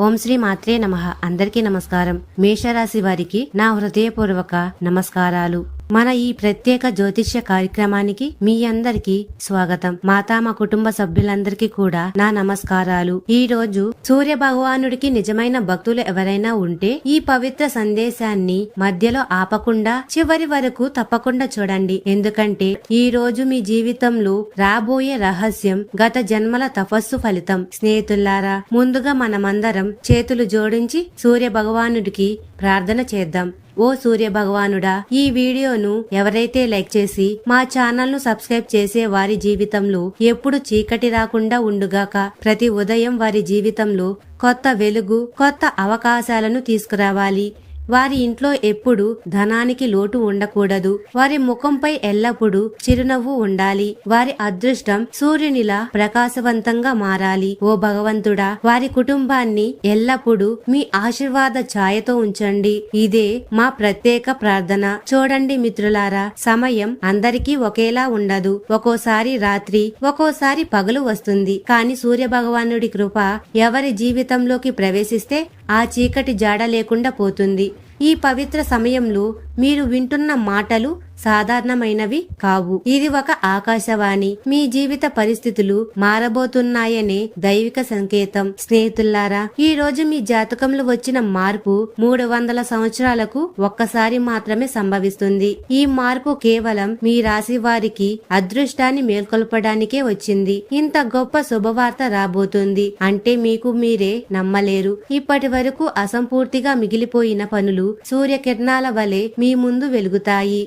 ఓం శ్రీ మాత్రే నమ. అందరికీ నమస్కారం. మేషరాశి వారికి నా హృదయపూర్వక నమస్కారాలు. మన ఈ ప్రత్యేక జ్యోతిష్య కార్యక్రమానికి మీ అందరికీ స్వాగతం. మాతా మా కుటుంబ సభ్యులందరికీ కూడా నా నమస్కారాలు. ఈ రోజు సూర్య భగవానుడికి నిజమైన భక్తులు ఎవరైనా ఉంటే ఈ పవిత్ర సందేశాన్ని మధ్యలో ఆపకుండా చివరి వరకు తప్పకుండా చూడండి. ఎందుకంటే ఈ రోజు మీ జీవితంలో రాబోయే రహస్యం గత జన్మల తపస్సు ఫలితం. స్నేహితులారా ముందుగా మనమందరం చేతులు జోడించి సూర్య భగవానుడికి ప్రార్థన చేద్దాం. ఓ సూర్య భగవానుడా ఈ వీడియోను ఎవరైతే లైక్ చేసి మా ఛానల్ను సబ్స్క్రైబ్ చేసే వారి జీవితంలో ఎప్పుడు చీకటి రాకుండా ఉండుగాక ప్రతి ఉదయం వారి జీవితంలో కొత్త వెలుగు కొత్త అవకాశాలను తీసుకురావాలి. వారి ఇంట్లో ఎప్పుడు ధనానికి లోటు ఉండకూడదు. వారి ముఖంపై ఎల్లప్పుడూ చిరునవ్వు ఉండాలి. వారి అదృష్టం సూర్యునిలా ప్రకాశవంతంగా మారాలి. ఓ భగవంతుడా వారి కుటుంబాన్ని ఎల్లప్పుడూ మీ ఆశీర్వాద ఛాయతో ఉంచండి. ఇదే మా ప్రత్యేక ప్రార్థన. చూడండి మిత్రులారా సమయం అందరికీ ఒకేలా ఉండదు. ఒక్కోసారి రాత్రి ఒక్కోసారి పగలు వస్తుంది. కానీ సూర్య భగవానుడి కృప ఎవరి జీవితంలోకి ప్రవేశిస్తే ఆ చీకటి జాడ లేకుండా పోతుంది. ఈ పవిత్ర సమయంలో మీరు వింటున్న మాటలు సాధారణమైనవి కావు. ఇది ఒక ఆకాశవాణి. మీ జీవిత పరిస్థితులు మారబోతున్నాయనే దైవిక సంకేతం. స్నేహితుల్లారా ఈ రోజు మీ జాతకంలో వచ్చిన మార్పు మూడు వందల సంవత్సరాలకు ఒక్కసారి మాత్రమే సంభవిస్తుంది. ఈ మార్పు కేవలం మీ రాశి వారికి అదృష్టాన్ని మేల్కొల్పడానికే వచ్చింది. ఇంత గొప్ప శుభవార్త రాబోతుంది. అంటే మీకు మీరే నమ్మలేరు. ఇప్పటి వరకు అసంపూర్తిగా మిగిలిపోయిన పనులు సూర్యకిరణాల వలె మీ ముందు వెలుగుతాయి.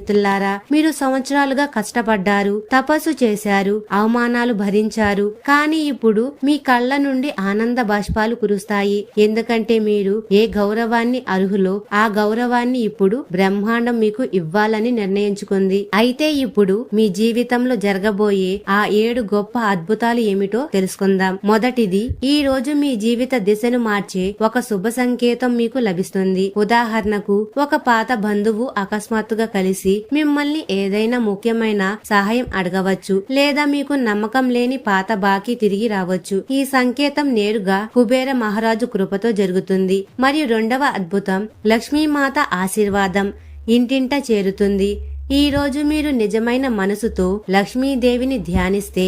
స్నేహితుల్లారా మీరు సంవత్సరాలుగా కష్టపడ్డారు తపస్సు చేశారు అవమానాలు భరించారు కానీ ఇప్పుడు మీ కళ్ళ నుండి ఆనంద బాష్పాలు కురుస్తాయి. ఎందుకంటే మీరు ఏ గౌరవాన్ని అర్హులో ఆ గౌరవాన్ని ఇప్పుడు బ్రహ్మాండం మీకు ఇవ్వాలని నిర్ణయించుకుంది. అయితే ఇప్పుడు మీ జీవితంలో జరగబోయే ఆ ఏడు గొప్ప అద్భుతాలు ఏమిటో తెలుసుకుందాం. మొదటిది ఈ రోజు మీ జీవిత దిశను మార్చే ఒక శుభ సంకేతం మీకు లభిస్తుంది. ఉదాహరణకు ఒక పాత బంధువు అకస్మాత్తుగా కలిసి మిమ్మల్ని ఏదైనా ముఖ్యమైన సహాయం అడగవచ్చు లేదా మీకు నమ్మకం లేని పాత బాకీ తిరిగి రావచ్చు. ఈ సంకేతం నేరుగా కుబేర మహారాజు కృపతో జరుగుతుంది. మరియు రెండవ అద్భుతం లక్ష్మీమాత ఆశీర్వాదం ఇంటింట చేరుతుంది. ఈ రోజు మీరు నిజమైన మనసుతో లక్ష్మీదేవిని ధ్యానిస్తే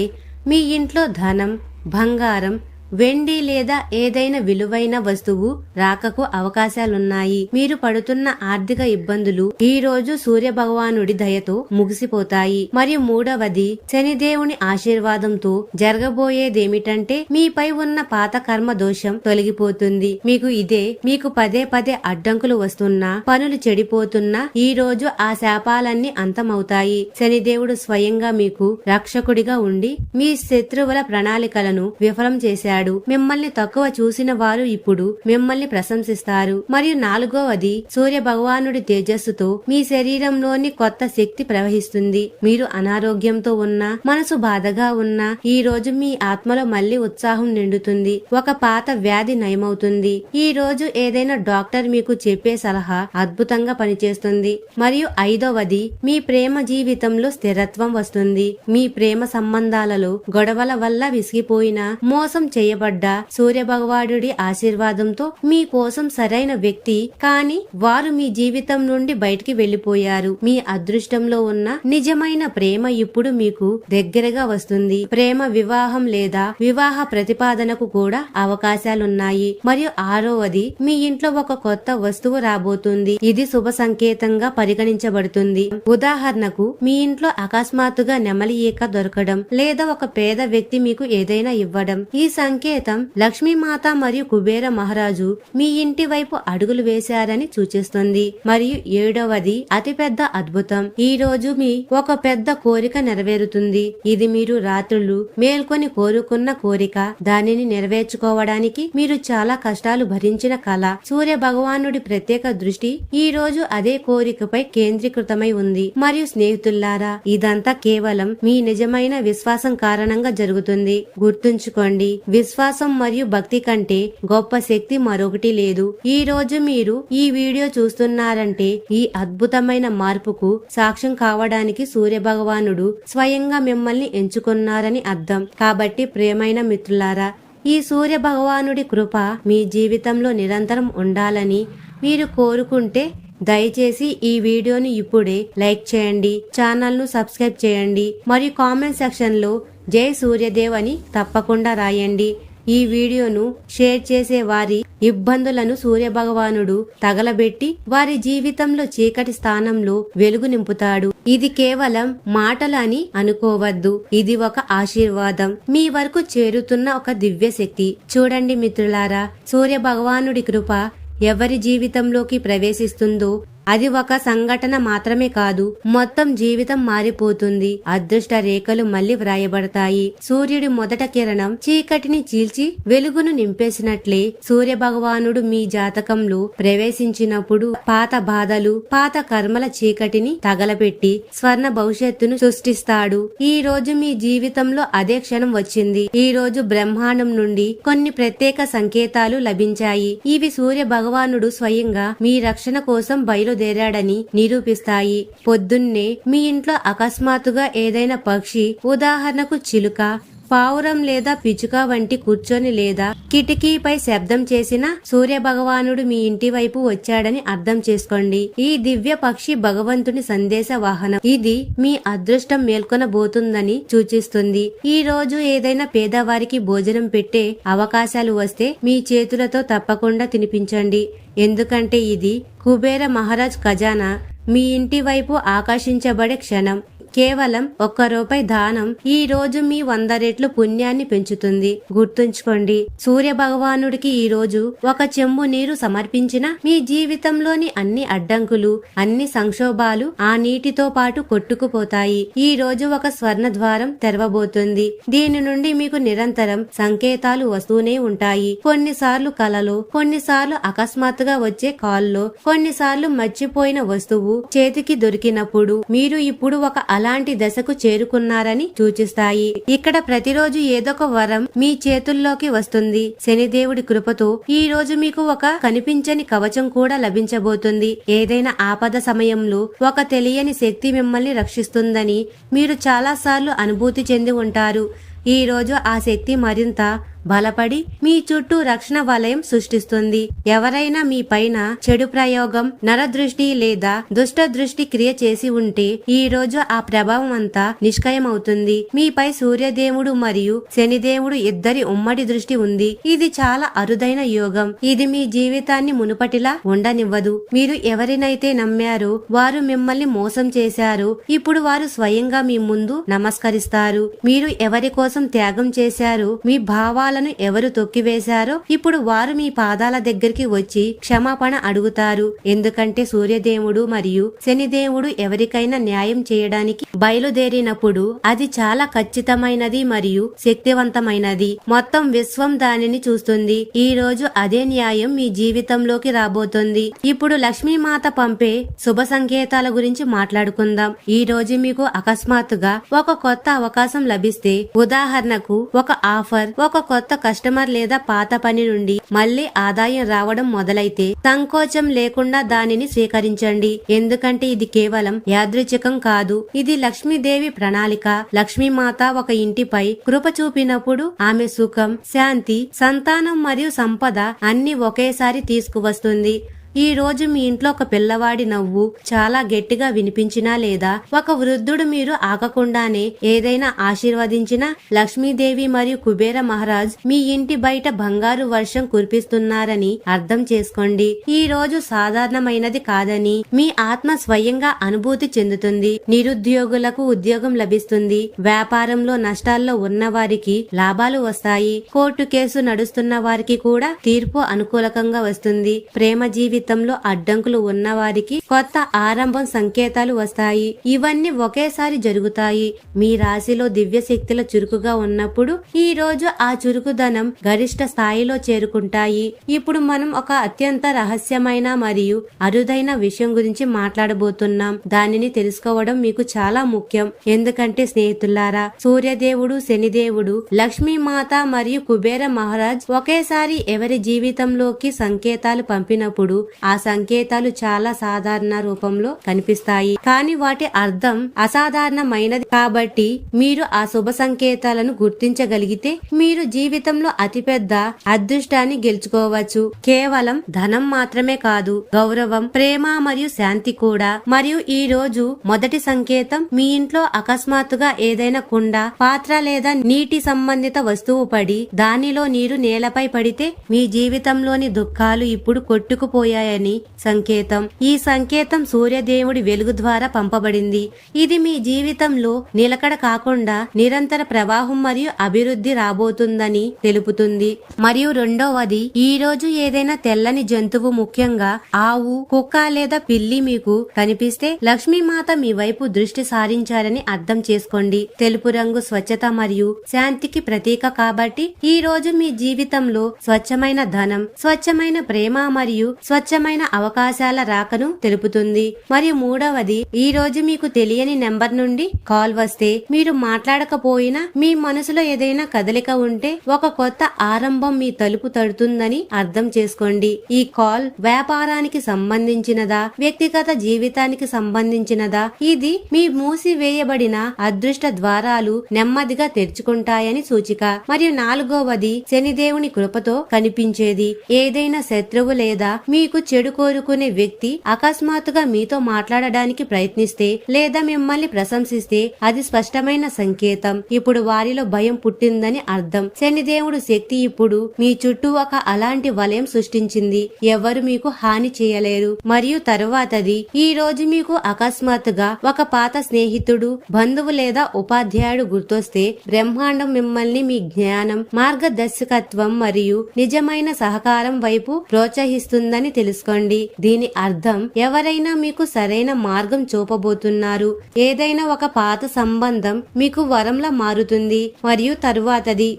మీ ఇంట్లో ధనం బంగారం వెండి లేదా ఏదైనా విలువైన వస్తువు రాకకు అవకాశాలున్నాయి. మీరు పడుతున్న ఆర్థిక ఇబ్బందులు ఈ రోజు సూర్య భగవానుడి దయతో ముగిసిపోతాయి. మరియు మూడవది శనిదేవుని ఆశీర్వాదంతో జరగబోయేదేమిటంటే మీపై ఉన్న పాత కర్మ దోషం తొలగిపోతుంది. మీకు ఇదే మీకు పదే పదే అడ్డంకులు వస్తున్నా పనులు చెడిపోతున్నా ఈ రోజు ఆ శాపాలన్నీ అంతమవుతాయి. శనిదేవుడు స్వయంగా మీకు రక్షకుడిగా ఉండి మీ శత్రువుల ప్రణాళికలను విఫలం చేశాడు. మిమ్మల్ని తక్కువ చూసిన వారు ఇప్పుడు మిమ్మల్ని ప్రశంసిస్తారు. మరియు నాలుగవది సూర్య భగవానుడి తేజస్సుతో మీ శరీరంలోని కొత్త శక్తి ప్రవహిస్తుంది. మీరు అనారోగ్యంతో ఉన్నా మనసు బాధగా ఉన్నా ఈ రోజు మీ ఆత్మలో మళ్ళీ ఉత్సాహం నిండుతుంది. ఒక పాత వ్యాధి నయమవుతుంది. ఈ రోజు ఏదైనా డాక్టర్ మీకు చెప్పే సలహా అద్భుతంగా పనిచేస్తుంది. మరియు ఐదవది మీ ప్రేమ జీవితంలో స్థిరత్వం వస్తుంది. మీ ప్రేమ సంబంధాలలో గొడవల వల్ల విసిగిపోయిన మోసం చేయ చేయబడ్డ. సూర్య భగవానుడి ఆశీర్వాదంతో మీ కోసం సరైన వ్యక్తి. కానీ వారు మీ జీవితం నుండి బయటికి వెళ్ళిపోయారు మీ అదృష్టంలో ఉన్న నిజమైన ప్రేమ ఇప్పుడు మీకు దగ్గరగా వస్తుంది. ప్రేమ వివాహం లేదా వివాహ ప్రతిపాదనకు కూడా అవకాశాలున్నాయి. మరియు ఆరవది మీ ఇంట్లో ఒక కొత్త వస్తువు రాబోతుంది. ఇది శుభ సంకేతంగా పరిగణించబడుతుంది. ఉదాహరణకు మీ ఇంట్లో అకస్మాత్తుగా నెమలి ఈక దొరకడం లేదా ఒక పేద వ్యక్తి మీకు ఏదైనా ఇవ్వడం. ఈ సంకేతం లక్ష్మీమాత మరియు కుబేర మహారాజు మీ ఇంటి వైపు అడుగులు వేశారని సూచిస్తుంది. మరియు ఏడవది అతిపెద్ద అద్భుతం. ఈ రోజు మీ ఒక పెద్ద కోరిక నెరవేరుతుంది. ఇది మీరు రాత్రులు మేల్కొని కోరుకున్న కోరిక. దానిని నెరవేర్చుకోవడానికి మీరు చాలా కష్టాలు భరించిన కళ. సూర్య భగవానుడి ప్రత్యేక దృష్టి ఈ రోజు అదే కోరికపై కేంద్రీకృతమై ఉంది. మరియు స్నేహితుల్లారా ఇదంతా కేవలం మీ నిజమైన విశ్వాసం కారణంగా జరుగుతుంది. గుర్తుంచుకోండి విశ్వాసం మరియు భక్తి కంటే గొప్ప శక్తి మరొకటి లేదు. ఈ రోజు మీరు ఈ వీడియో చూస్తున్నారంటే ఈ అద్భుతమైన మార్పుకు సాక్ష్యం కావడానికి సూర్య భగవానుడు స్వయంగా మిమ్మల్ని ఎంచుకున్నారని అర్థం. కాబట్టి ప్రియమైన మిత్రులారా ఈ సూర్య భగవానుడి కృప మీ జీవితంలో నిరంతరం ఉండాలని మీరు కోరుకుంటే దయచేసి ఈ వీడియోని ఇప్పుడే లైక్ చేయండి ఛానల్ను సబ్స్క్రైబ్ చేయండి. మరియు కామెంట్ సెక్షన్లో జై సూర్యదేవ్ అని తప్పకుండా రాయండి. ఈ వీడియోను షేర్ చేసే వారి ఇబ్బందులను సూర్య భగవానుడు తగలబెట్టి వారి జీవితంలో చీకటి స్థానంలో వెలుగు నింపుతాడు. ఇది కేవలం మాటలు అని అనుకోవద్దు. ఇది ఒక ఆశీర్వాదం. మీ వరకు చేరుతున్న ఒక దివ్య శక్తి చూడండి మిత్రులారా సూర్య భగవానుడి కృప ఎవరి జీవితంలోకి ప్రవేశిస్తుందో అది ఒక సంఘటన మాత్రమే కాదు మొత్తం జీవితం మారిపోతుంది. అదృష్ట రేఖలు మళ్ళీ వ్రాయబడతాయి. సూర్యుడి మొదట కిరణం చీకటిని చీల్చి వెలుగును నింపేసినట్లే సూర్య భగవానుడు మీ జాతకంలో ప్రవేశించినప్పుడు పాత బాధలు పాత కర్మల చీకటిని తగలపెట్టి స్వర్ణ భవిష్యత్తును సృష్టిస్తాడు. ఈ రోజు మీ జీవితంలో అదే క్షణం వచ్చింది. ఈ రోజు బ్రహ్మాండం నుండి కొన్ని ప్రత్యేక సంకేతాలు లభించాయి. ఇవి సూర్య భగవానుడు స్వయంగా మీ రక్షణ కోసం బయలు బయలుదేరాడని నిరూపిస్తాయి. పొద్దున్నే మీ ఇంట్లో అకస్మాత్తుగా ఏదైనా పక్షి ఉదాహరణకు చిలుక పావురం లేదా పిచుక వంటి కూర్చొని లేదా కిటికీపై శబ్దం చేసిన సూర్య భగవానుడు మీ ఇంటి వైపు వచ్చాడని అర్థం చేసుకోండి. ఈ దివ్య పక్షి భగవంతుని సందేశ వాహనం. ఇది మీ అదృష్టం మేల్కొనబోతుందని సూచిస్తుంది. ఈ రోజు ఏదైనా పేదవారికి భోజనం పెట్టే అవకాశాలు వస్తే మీ చేతులతో తప్పకుండా తినిపించండి. ఎందుకంటే ఇది కుబేర మహారాజ్ ఖజానా మీ ఇంటి వైపు ఆకర్షించబడే క్షణం. కేవలం ఒక్క రూపాయి దానం ఈ రోజు మీ వంద రెట్లు పుణ్యాన్ని పెంచుతుంది. గుర్తుంచుకోండి సూర్య భగవానుడికి ఈ రోజు ఒక చెంబు నీరు సమర్పించిన మీ జీవితంలోని అన్ని అడ్డంకులు అన్ని సంక్షోభాలు ఆ నీటితో పాటు కొట్టుకుపోతాయి. ఈ రోజు ఒక స్వర్ణ ద్వారం తెరవబోతుంది. దీని నుండి మీకు నిరంతరం సంకేతాలు వస్తూనే ఉంటాయి. కొన్నిసార్లు కలలో కొన్నిసార్లు అకస్మాత్తుగా వచ్చే కాల్లో కొన్నిసార్లు మర్చిపోయిన వస్తువు చేతికి దొరికినప్పుడు మీరు ఇప్పుడు ఒక అలాంటి దశకు చేరుకున్నారని సూచిస్తాయి. ఇక్కడ ప్రతిరోజు ఏదొక వరం మీ చేతుల్లోకి వస్తుంది. శనిదేవుడి కృపతో ఈ రోజు మీకు ఒక కనిపించని కవచం కూడా లభించబోతుంది. ఏదైనా ఆపద సమయంలో ఒక తెలియని శక్తి మిమ్మల్ని రక్షిస్తుందని మీరు చాలాసార్లు అనుభూతి చెంది ఉంటారు. ఈ రోజు ఆ శక్తి మరింత బలపడి మీ చుట్టూ రక్షణ వలయం సృష్టిస్తుంది. ఎవరైనా మీ పైన చెడు ప్రయోగం నరదృష్టి లేదా దుష్ట దృష్టి క్రియ చేసి ఉంటే ఈ రోజు ఆ ప్రభావం అంతా నిష్కయమవుతుంది మీపై సూర్యదేవుడు మరియు శనిదేవుడు ఇద్దరి ఉమ్మడి దృష్టి ఉంది. ఇది చాలా అరుదైన యోగం. ఇది మీ జీవితాన్ని మునుపటిలా ఉండనివ్వదు. మీరు ఎవరినైతే నమ్మారో వారు మిమ్మల్ని మోసం చేశారు. ఇప్పుడు వారు స్వయంగా మీ ముందు నమస్కరిస్తారు. మీరు ఎవరి కోసం త్యాగం చేశారు మీ పాపాలను ఎవరు తొక్కివేశారో ఇప్పుడు వారు మీ పాదాల దగ్గరికి వచ్చి క్షమాపణ అడుగుతారు. ఎందుకంటే సూర్యదేవుడు మరియు శనిదేవుడు ఎవరికైనా న్యాయం చేయడానికి బయలుదేరినప్పుడు అది చాలా ఖచ్చితమైనది మరియు శక్తివంతమైనది. మొత్తం విశ్వం దానిని చూస్తుంది. ఈ రోజు అదే న్యాయం మీ జీవితంలోకి రాబోతుంది. ఇప్పుడు లక్ష్మీమాత పంపే శుభ సంకేతాల గురించి మాట్లాడుకుందాం. ఈ రోజు మీకు అకస్మాత్తుగా ఒక కొత్త అవకాశం లభిస్తే ఉదాహరణకు ఒక ఆఫర్ ఒక కొత్త కొత్త కస్టమర్ లేదా పాత పని నుండి మళ్ళీ ఆదాయం రావడం మొదలైతే సంకోచం లేకుండా దానిని స్వీకరించండి. ఎందుకంటే ఇది కేవలం యాదృచ్ఛికం కాదు. ఇది లక్ష్మీదేవి ప్రణాళిక. లక్ష్మీమాత ఒక ఇంటిపై కృప చూపినప్పుడు ఆమె సుఖం శాంతి సంతానం మరియు సంపద అన్ని ఒకేసారి తీసుకువస్తుంది. ఈ రోజు మీ ఇంట్లో ఒక పిల్లవాడి నవ్వు చాలా గట్టిగా వినిపించినా లేదా ఒక వృద్ధుడు మీరు ఆగకుండానే ఏదైనా ఆశీర్వదించినా లక్ష్మీదేవి మరియు కుబేర మహారాజ్ మీ ఇంటి బయట బంగారు వర్షం కురిపిస్తున్నారని అర్థం చేసుకోండి. ఈ రోజు సాధారణమైనది కాదని మీ ఆత్మ స్వయంగా అనుభూతి చెందుతుంది. నిరుద్యోగులకు ఉద్యోగం లభిస్తుంది. వ్యాపారంలో నష్టాల్లో ఉన్న వారికి లాభాలు వస్తాయి. కోర్టు కేసు నడుస్తున్న వారికి కూడా తీర్పు అనుకూలకంగా వస్తుంది. ప్రేమ జీవితంలో అడ్డంకులు ఉన్న వారికి కొత్త ఆరంభం సంకేతాలు వస్తాయి. ఇవన్నీ ఒకేసారి జరుగుతాయి. మీ రాశిలో దివ్య శక్తుల చురుకుగా ఉన్నప్పుడు ఈ రోజు ఆ చురుకుదనం గరిష్ట స్థాయిలో చేరుకుంటాయి. ఇప్పుడు మనం ఒక అత్యంత రహస్యమైన మరియు అరుదైన విషయం గురించి మాట్లాడబోతున్నాం. దానిని తెలుసుకోవడం మీకు చాలా ముఖ్యం. ఎందుకంటే స్నేహితులారా సూర్యదేవుడు శనిదేవుడు లక్ష్మీమాత మరియు కుబేర మహారాజ్ ఒకేసారి ఎవరి జీవితంలోకి సంకేతాలు పంపినప్పుడు ఆ సంకేతాలు చాలా సాధారణ రూపంలో కనిపిస్తాయి. కానీ వాటి అర్థం అసాధారణమైనది. కాబట్టి మీరు ఆ శుభ సంకేతాలను గుర్తించగలిగితే మీరు జీవితంలో అతిపెద్ద అదృష్టాన్ని గెలుచుకోవచ్చు. కేవలం ధనం మాత్రమే కాదు గౌరవం ప్రేమ మరియు శాంతి కూడా. మరియు ఈ రోజు మొదటి సంకేతం మీ ఇంట్లో అకస్మాత్తుగా ఏదైనా కుండ పాత్ర లేదా నీటి సంబంధిత వస్తువు పడి దానిలో నీరు నేలపై పడితే మీ జీవితంలోని దుఃఖాలు ఇప్పుడు కొట్టుకుపోయాయి. వచ్చాయని సంకేతం. ఈ సంకేతం సూర్యదేవుడి వెలుగు ద్వారా పంపబడింది. ఇది మీ జీవితంలో నిలకడ కాకుండా నిరంతర ప్రవాహం మరియు అభివృద్ధి రాబోతుందని తెలుపుతుంది. మరియు రెండవది ఈ రోజు ఏదైనా తెల్లని జంతువు ముఖ్యంగా ఆవు కుక్క లేదా పిల్లి మీకు కనిపిస్తే లక్ష్మీమాత మీ వైపు దృష్టి సారించారని అర్థం చేసుకోండి. తెలుపు రంగు స్వచ్ఛత మరియు శాంతికి ప్రతీక కాబట్టి ఈ రోజు మీ జీవితంలో స్వచ్ఛమైన ధనం స్వచ్ఛమైన ప్రేమ మరియు స్వచ్ఛ స్వచ్ఛమైన అవకాశాల రాకను తెలుపుతుంది. మరియు మూడవది ఈ రోజు మీకు తెలియని నెంబర్ నుండి కాల్ వస్తే మీరు మాట్లాడకపోయినా మీ మనసులో ఏదైనా కదలిక ఉంటే ఒక కొత్త ఆరంభం మీ తలుపు తడుతుందని అర్థం చేసుకోండి. ఈ కాల్ వ్యాపారానికి సంబంధించినదా? వ్యక్తిగత జీవితానికి సంబంధించినదా? ఇది మీ మూసివేయబడిన అదృష్ట ద్వారాలు నెమ్మదిగా తెరుచుకుంటాయని సూచిక. మరియు నాలుగవది శనిదేవుని కృపతో కనిపించేది. ఏదైనా శత్రువు లేదా మీకు చెడు కోరుకునే వ్యక్తి అకస్మాత్తుగా మీతో మాట్లాడడానికి ప్రయత్నిస్తే లేదా మిమ్మల్ని ప్రశంసిస్తే అది స్పష్టమైన సంకేతం. ఇప్పుడు వారిలో భయం పుట్టిందని అర్థం. శనిదేవుడు శక్తి ఇప్పుడు మీ చుట్టూ ఒక అలాంటి వలయం సృష్టించింది. ఎవరు మీకు హాని చేయలేరు. మరియు తరువాతది ఈ రోజు మీకు అకస్మాత్తుగా ఒక పాత స్నేహితుడు బంధువు లేదా ఉపాధ్యాయుడు గుర్తొస్తే బ్రహ్మాండం మిమ్మల్ని మీ జ్ఞానం మార్గదర్శకత్వం మరియు నిజమైన సహకారం వైపు ప్రోత్సహిస్తుందని తెలుసుకోండి. దీని అర్థం ఎవరైనా మీకు సరైన మార్గం చూపబోతున్నారు. ఏదైనా ఒక పాత సంబంధం మీకు వరంలా మారుతుంది మరియు తరువాతది.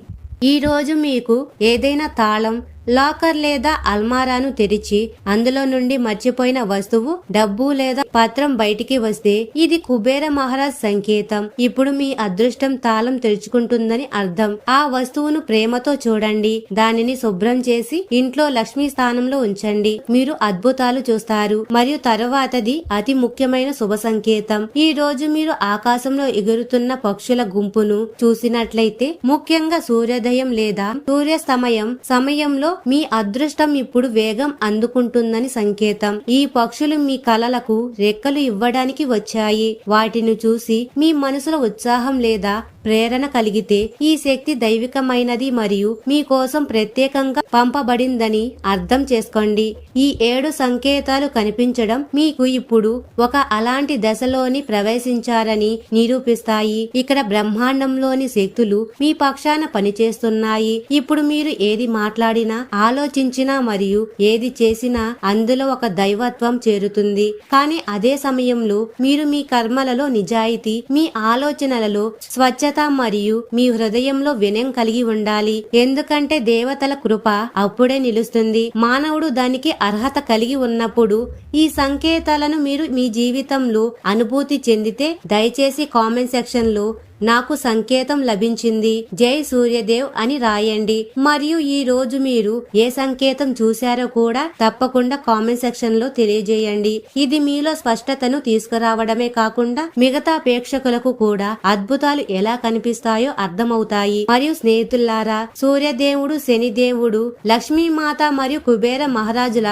ఈ రోజు మీకు ఏదైనా తాళం లాకర్ లేదా అల్మారాను తెరిచి అందులో నుండి మర్చిపోయిన వస్తువు డబ్బు లేదా పత్రం బయటికి వస్తే ఇది కుబేర మహారాజ్ సంకేతం. ఇప్పుడు మీ అదృష్టం తాళం తెరుచుకుంటుందని అర్థం. ఆ వస్తువును ప్రేమతో చూడండి. దానిని శుభ్రం చేసి ఇంట్లో లక్ష్మీ స్థానంలో ఉంచండి. మీరు అద్భుతాలు చూస్తారు. మరియు తరువాతది అతి ముఖ్యమైన శుభ సంకేతం. ఈ రోజు మీరు ఆకాశంలో ఎగురుతున్న పక్షుల గుంపును చూసినట్లయితే ముఖ్యంగా సూర్యోదయం లేదా సూర్యాస్తమయం సమయంలో మీ అదృష్టం ఇప్పుడు వేగం అందుకుంటుందని సంకేతం. ఈ పక్షులు మీ కలలకు రెక్కలు ఇవ్వడానికి వచ్చాయి. వాటిని చూసి మీ మనసులో ఉత్సాహం లేదా ప్రేరణ కలిగితే ఈ శక్తి దైవికమైనది మరియు మీ కోసం ప్రత్యేకంగా పంపబడిందని అర్థం చేసుకోండి. ఈ ఏడు సంకేతాలు కనిపించడం మీకు ఇప్పుడు ఒక అలాంటి దశలోని ప్రవేశించారని నిరూపిస్తాయి. ఇక్కడ బ్రహ్మాండంలోని శక్తులు మీ పక్షాన పనిచేస్తున్నాయి. ఇప్పుడు మీరు ఏది మాట్లాడినా ఆలోచించినా మరియు ఏది చేసినా అందులో ఒక దైవత్వం చేరుతుంది. కానీ అదే సమయంలో మీరు మీ కర్మలలో నిజాయితీ మీ ఆలోచనలలో స్వచ్ఛత మరియు మీ హృదయంలో వినయం కలిగి ఉండాలి. ఎందుకంటే దేవతల కృప అప్పుడే నిలుస్తుంది. మానవుడు దానికి అర్హత కలిగి ఉన్నప్పుడు ఈ సంకేతాలను మీరు మీ జీవితంలో అనుభూతి చెందితే దయచేసి కామెంట్ సెక్షన్లో నాకు సంకేతం లభించింది. జై సూర్యదేవ్ అని రాయండి. మరియు ఈ రోజు మీరు ఏ సంకేతం చూశారో కూడా తప్పకుండా కామెంట్ సెక్షన్లో తెలియజేయండి. ఇది మీలో స్పష్టతను తీసుకురావడమే కాకుండా మిగతా ప్రేక్షకులకు కూడా అద్భుతాలు ఎలా కనిపిస్తాయో అర్థమవుతాయి. మరియు స్నేహితులారా సూర్యదేవుడు శనిదేవుడు లక్ష్మీమాత మరియు కుబేర మహారాజుల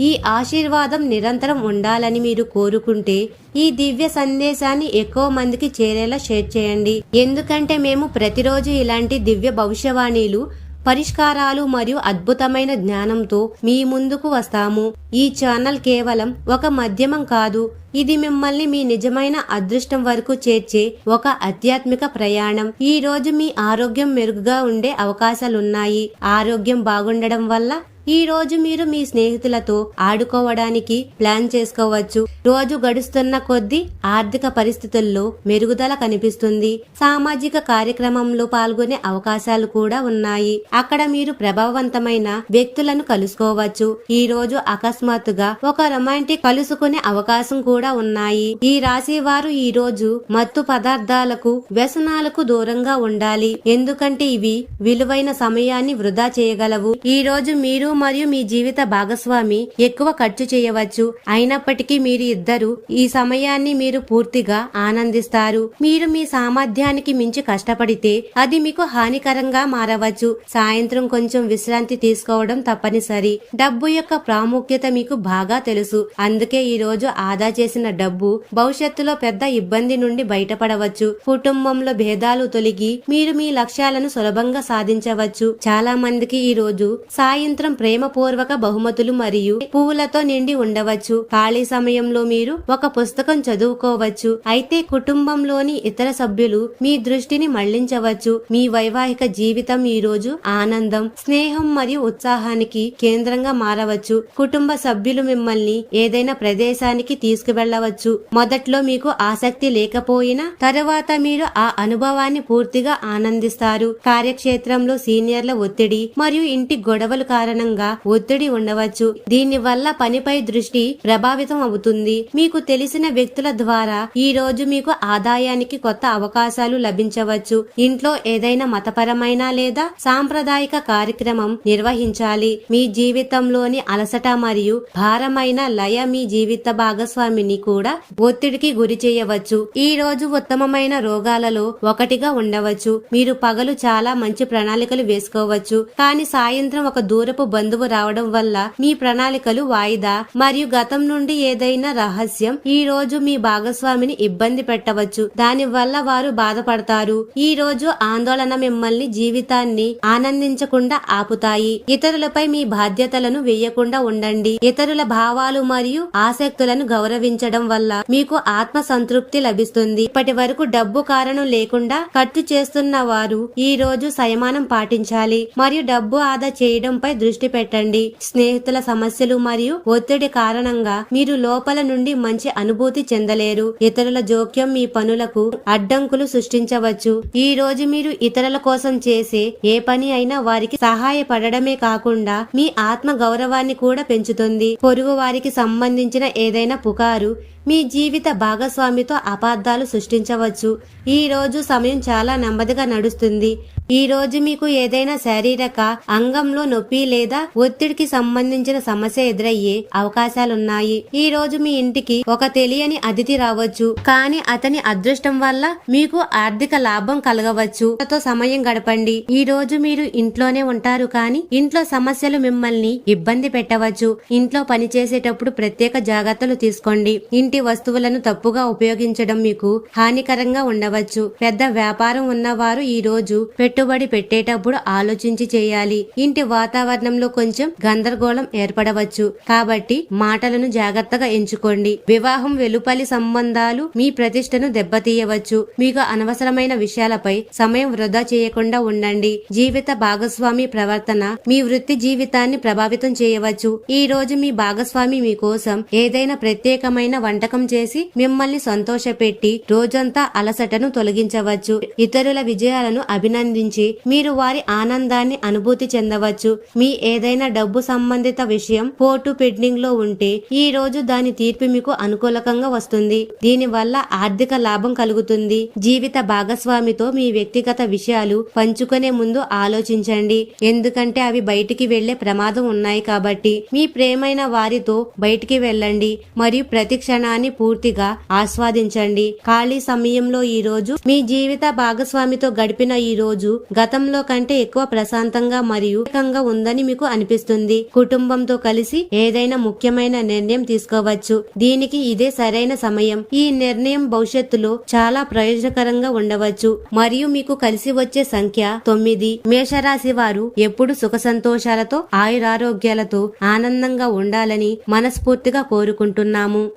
ఈ ఆశీర్వాదం నిరంతరం ఉండాలని మీరు కోరుకుంటే ఈ దివ్య సందేశాన్ని ఎక్కువ మందికి చేరేలా షేర్ చేయండి. ఎందుకంటే మేము ప్రతిరోజు ఇలాంటి దివ్య భవిష్యవాణీలు పరిష్కారాలు మరియు అద్భుతమైన జ్ఞానంతో మీ ముందుకు వస్తాము. ఈ ఛానల్ కేవలం ఒక మాధ్యమం కాదు ఇది మిమ్మల్ని మీ నిజమైన అదృష్టం వరకు చేర్చే ఒక ఆధ్యాత్మిక ప్రయాణం. ఈ రోజు మీ ఆరోగ్యం మెరుగుగా ఉండే అవకాశాలున్నాయి. ఆరోగ్యం బాగుండడం వల్ల ఈ రోజు మీరు మీ స్నేహితులతో ఆడుకోవడానికి ప్లాన్ చేసుకోవచ్చు. రోజు గడుస్తున్న కొద్దీ ఆర్థిక పరిస్థితుల్లో మెరుగుదల కనిపిస్తుంది. సామాజిక కార్యక్రమంలో పాల్గొనే అవకాశాలు కూడా ఉన్నాయి. అక్కడ మీరు ప్రభావవంతమైన వ్యక్తులను కలుసుకోవచ్చు. ఈ రోజు అకస్మాత్తుగా ఒక రొమాంటిక్ కలుసుకునే అవకాశం కూడా ఉన్నాయి. ఈ రాశి వారు ఈ రోజు మత్తు పదార్థాలకు వ్యసనాలకు దూరంగా ఉండాలి. ఎందుకంటే ఇవి విలువైన సమయాన్ని వృధా చేయగలవు. ఈ రోజు మీరు మరియు మీ జీవిత భాగస్వామి ఎక్కువ ఖర్చు చేయవచ్చు. అయినప్పటికీ మీరు ఇద్దరు ఈ సమయాన్ని మీరు పూర్తిగా ఆనందిస్తారు. మీరు మీ సామర్థ్యానికి మించి కష్టపడితే అది మీకు హానికరంగా మారవచ్చు. సాయంత్రం కొంచెం విశ్రాంతి తీసుకోవడం తప్పనిసరి. డబ్బు యొక్క ప్రాముఖ్యత మీకు బాగా తెలుసు. అందుకే ఈ రోజు ఆదా చేసిన డబ్బు భవిష్యత్తులో పెద్ద ఇబ్బంది నుండి బయటపడవచ్చు. కుటుంబంలో భేదాలు తొలగి మీరు మీ లక్ష్యాలను సులభంగా సాధించవచ్చు. చాలా మందికి ఈ రోజు సాయంత్రం ప్రేమపూర్వక బహుమతులు మరియు పువ్వులతో నిండి ఉండవచ్చు. ఖాళీ సమయంలో మీరు ఒక పుస్తకం చదువుకోవచ్చు. అయితే కుటుంబంలోని ఇతర సభ్యులు మీ దృష్టిని మళ్ళించవచ్చు. మీ వైవాహిక జీవితం ఈ రోజు ఆనందం స్నేహం మరియు ఉత్సాహానికి కేంద్రంగా మారవచ్చు. కుటుంబ సభ్యులు మిమ్మల్ని ఏదైనా ప్రదేశానికి తీసుకువెళ్ళవచ్చు. మొదట్లో మీకు ఆసక్తి లేకపోయినా తరువాత మీరు ఆ అనుభవాన్ని పూర్తిగా ఆనందిస్తారు. కార్యక్షేత్రంలో సీనియర్ల ఒత్తిడి మరియు ఇంటి గొడవలు కారణంగా ఒత్తిడి ఉండవచ్చు. దీని వల్ల పనిపై దృష్టి ప్రభావితం అవుతుంది. మీకు తెలిసిన వ్యక్తుల ద్వారా ఈ రోజు మీకు ఆదాయానికి కొత్త అవకాశాలు లభించవచ్చు. ఇంట్లో ఏదైనా మతపరమైన లేదా సాంప్రదాయిక కార్యక్రమం నిర్వహించాలి. మీ జీవితంలోని అలసట మరియు భారమైన లయ మీ జీవిత భాగస్వామిని కూడా ఒత్తిడికి గురి చేయవచ్చు. ఈ రోజు ఉత్తమమైన రోగాలలో ఒకటిగా ఉండవచ్చు. మీరు పగలు చాలా మంచి ప్రణాళికలు వేసుకోవచ్చు. కానీ సాయంత్రం ఒక దూరపు బంధువు రావడం వల్ల మీ ప్రణాళికలు వాయిదా. మరియు గతం నుండి ఏదైనా రహస్యం ఈ రోజు మీ భాగస్వామిని ఇబ్బంది పెట్టవచ్చు. దాని వల్ల వారు బాధపడతారు. ఈ రోజు ఆందోళన మిమ్మల్ని జీవితాన్ని ఆనందించకుండా ఆపుతాయి. ఇతరులపై మీ బాధ్యతలను వేయకుండా ఉండండి. ఇతరుల భావాలు మరియు ఆసక్తులను గౌరవించడం వల్ల మీకు ఆత్మ సంతృప్తి లభిస్తుంది. ఇప్పటి వరకు డబ్బు కారణం లేకుండా ఖర్చు చేస్తున్న వారు ఈ రోజు సంయమానం పాటించాలి. మరియు డబ్బు ఆదా చేయడంపై దృష్టి పెట్టండి స్నేహితుల సమస్యలు మరియు ఒత్తిడి కారణంగా మీరు లోపల నుండి మంచి అనుభూతి చెందలేరు. ఇతరుల జోక్యం మీ పనులకు అడ్డంకులు సృష్టించవచ్చు. ఈ రోజు మీరు ఇతరుల కోసం చేసే ఏ పని అయినా వారికి సహాయపడడమే కాకుండా మీ ఆత్మ గౌరవాన్ని కూడా పెంచుతుంది. పొరుగు వారికి సంబంధించిన ఏదైనా పుకారు మీ జీవిత భాగస్వామితో అపార్థాలు సృష్టించవచ్చు. ఈ రోజు సమయం చాలా నెమ్మదిగా నడుస్తుంది. ఈ రోజు మీకు ఏదైనా శారీరక అంగంలో నొప్పి లేదా ఒత్తిడికి సంబంధించిన సమస్య ఎదురయ్యే అవకాశాలున్నాయి. ఈ రోజు మీ ఇంటికి ఒక తెలియని అతిథి రావచ్చు. కానీ అతని అదృష్టం వల్ల మీకు ఆర్థిక లాభం కలగవచ్చు. తో సమయం గడపండి. ఈ రోజు మీరు ఇంట్లోనే ఉంటారు కానీ ఇంట్లో సమస్యలు మిమ్మల్ని ఇబ్బంది పెట్టవచ్చు. ఇంట్లో పని చేసేటప్పుడు ప్రత్యేక జాగ్రత్తలు తీసుకోండి. ఇంటి వస్తువులను తప్పుగా ఉపయోగించడం మీకు హానికరంగా ఉండవచ్చు. పెద్ద వ్యాపారం ఉన్నవారు ఈ రోజు పెట్టుబడి పెట్టేటప్పుడు ఆలోచించి చేయాలి. ఇంటి వాతావరణంలో కొంచెం గందరగోళం ఏర్పడవచ్చు. కాబట్టి మాటలను జాగ్రత్తగా ఎంచుకోండి. వివాహం వెలుపలి సంబంధాలు మీ ప్రతిష్టను దెబ్బతీయవచ్చు. మీకు అనవసరమైన విషయాలపై సమయం వృధా చేయకుండా ఉండండి. జీవిత భాగస్వామి ప్రవర్తన మీ వృత్తి జీవితాన్ని ప్రభావితం చేయవచ్చు. ఈ రోజు మీ భాగస్వామి మీకోసం ఏదైనా ప్రత్యేకమైన వంట వంటకం చేసి మిమ్మల్ని సంతోషపెట్టి రోజంతా అలసటను తొలగించవచ్చు. ఇతరుల విజయాలను అభినందించి మీరు వారి ఆనందాన్ని అనుభూతి చెందవచ్చు. మీ ఏదైనా డబ్బు సంబంధిత విషయం పోటు పెండింగ్లో ఉంటే ఈ రోజు దాని తీర్పు మీకు అనుకూలకంగా వస్తుంది. దీని వల్ల ఆర్థిక లాభం కలుగుతుంది. జీవిత భాగస్వామితో మీ వ్యక్తిగత విషయాలు పంచుకునే ముందు ఆలోచించండి. ఎందుకంటే అవి బయటికి వెళ్ళే ప్రమాదం ఉన్నాయి కాబట్టి మీ ప్రేమైన వారితో బయటికి వెళ్ళండి. మరియు ప్రతి క్షణాన్ని పూర్తిగా ఆస్వాదించండి. ఖాళీ సమయంలో ఈ రోజు మీ జీవిత భాగస్వామితో గడిపిన ఈ రోజు గతంలో కంటే ఎక్కువ ప్రశాంతంగా మరియు ఉందని మీకు అనిపిస్తుంది. కుటుంబంతో కలిసి ఏదైనా ముఖ్యమైన నిర్ణయం తీసుకోవచ్చు. దీనికి ఇదే సరైన సమయం. ఈ నిర్ణయం భవిష్యత్తులో చాలా ప్రయోజనకరంగా ఉండవచ్చు. మరియు మీకు కలిసి వచ్చే సంఖ్య తొమ్మిది. మేషరాశి వారు ఎప్పుడు సుఖ సంతోషాలతో ఆయురారోగ్యాలతో ఆనందంగా ఉండాలని మనస్ఫూర్తిగా కోరుకుంటున్నాము.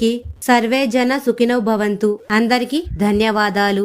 అందరికీ సర్వే జన సుఖినో భవంతు. అందరికీ ధన్యవాదాలు.